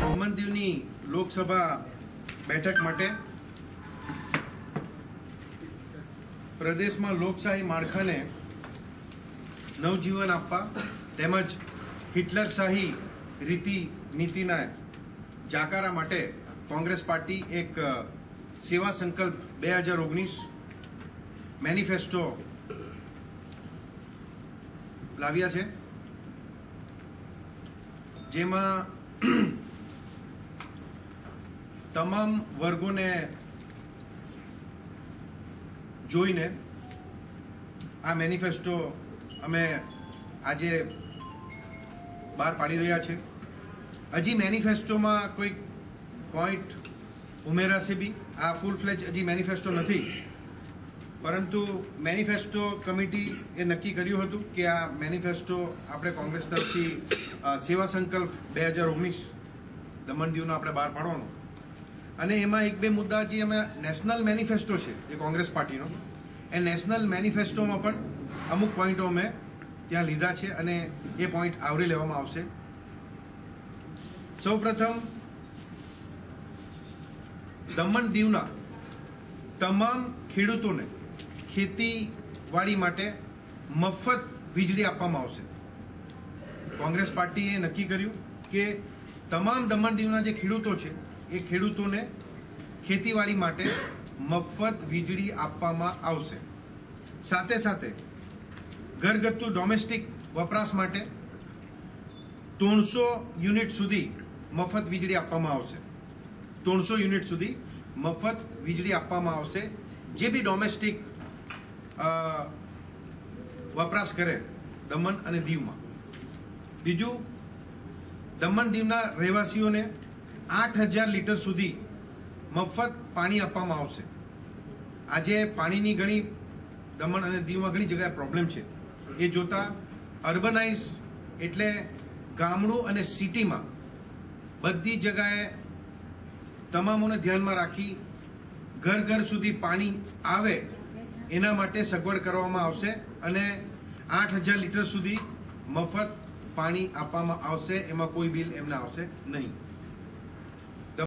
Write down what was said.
ખમણદેવની લોકસભા બેઠક માટે પ્રદેશમાં લોકશાહી માળખાને નવજીવન આપવા તેમજ હિટલરશાહી રીતિ નીતિના જાકારા માટે કોંગ્રેસ પાર્ટી એક સેવા સંકલ્પ બે હજાર ઓગણીસ મેનિફેસ્ટો લાવ્યા છે. જેમાં તમામ વર્ગોને જોઈને આ મેનિફેસ્ટો અમે આજે બહાર પાડી રહ્યા છે. હજી મેનિફેસ્ટોમાં કોઈક પોઈન્ટ ઉમેરાશે બી. આ ફૂલ ફ્લેજ હજી મેનિફેસ્ટો નથી. પરંતુ મેનિફેસ્ટો કમિટી એ નક્કી કર્યું હતું કે આ મેનિફેસ્ટો આપણે કોંગ્રેસ તરફથી સેવા સંકલ્પ બે હજાર ઓગણીસ દમણ દીવનો આપણે બહાર પાડવાનો. અને એમાં એક બે મુદ્દા જે અમે નેશનલ મેનિફેસ્ટો છે એ કોંગ્રેસ પાર્ટીનો, એ નેશનલ મેનિફેસ્ટોમાં પણ અમુક પોઈન્ટો અમે ત્યાં લીધા છે અને એ પોઈન્ટ આવરી લેવામાં આવશે. સૌપ્રથમ દમણ દીવના તમામ ખેડૂતોને ખેતીવાડી માટે મફત વીજળી આપવામાં આવશે. કોંગ્રેસ પાર્ટીએ નક્કી કર્યું કે તમામ દમણ દીવના જે ખેડૂતો છે, એ ખેડૂતોને ખેતીવાડી માટે મફત વીજળી આપવામાં આવશે. સાથે સાથે ઘરગથ્થુ ડોમેસ્ટિક વપરાશ માટે ત્રણસો યુનિટ સુધી મફત વીજળી આપવામાં આવશે. ત્રણસો યુનિટ સુધી મફત વીજળી આપવામાં આવશે. જે બી ડોમેસ્ટિક વપરાશ કરે દમણ અને દીવમાં. બીજું, દમણ દીવના રહેવાસીઓને આઠ હજાર લીટર સુધી મફત પાણી આપવામાં આવશે. આજે પાણીની ઘણી, દમણ અને દીવમાં ઘણી જગ્યાએ પ્રોબ્લેમ છે. એ જોતા અર્બનાઇઝ એટલે ગામડું અને સિટીમાં બધી જગાએ તમામોને ધ્યાનમાં રાખી ઘર ઘર સુધી પાણી આવે એના માટે સગવડ કરવામાં આવશે અને આઠ હજાર લીટર સુધી મફત પાણી આપવામાં આવશે. એમાં કોઈ બિલ એમને આવશે નહીં.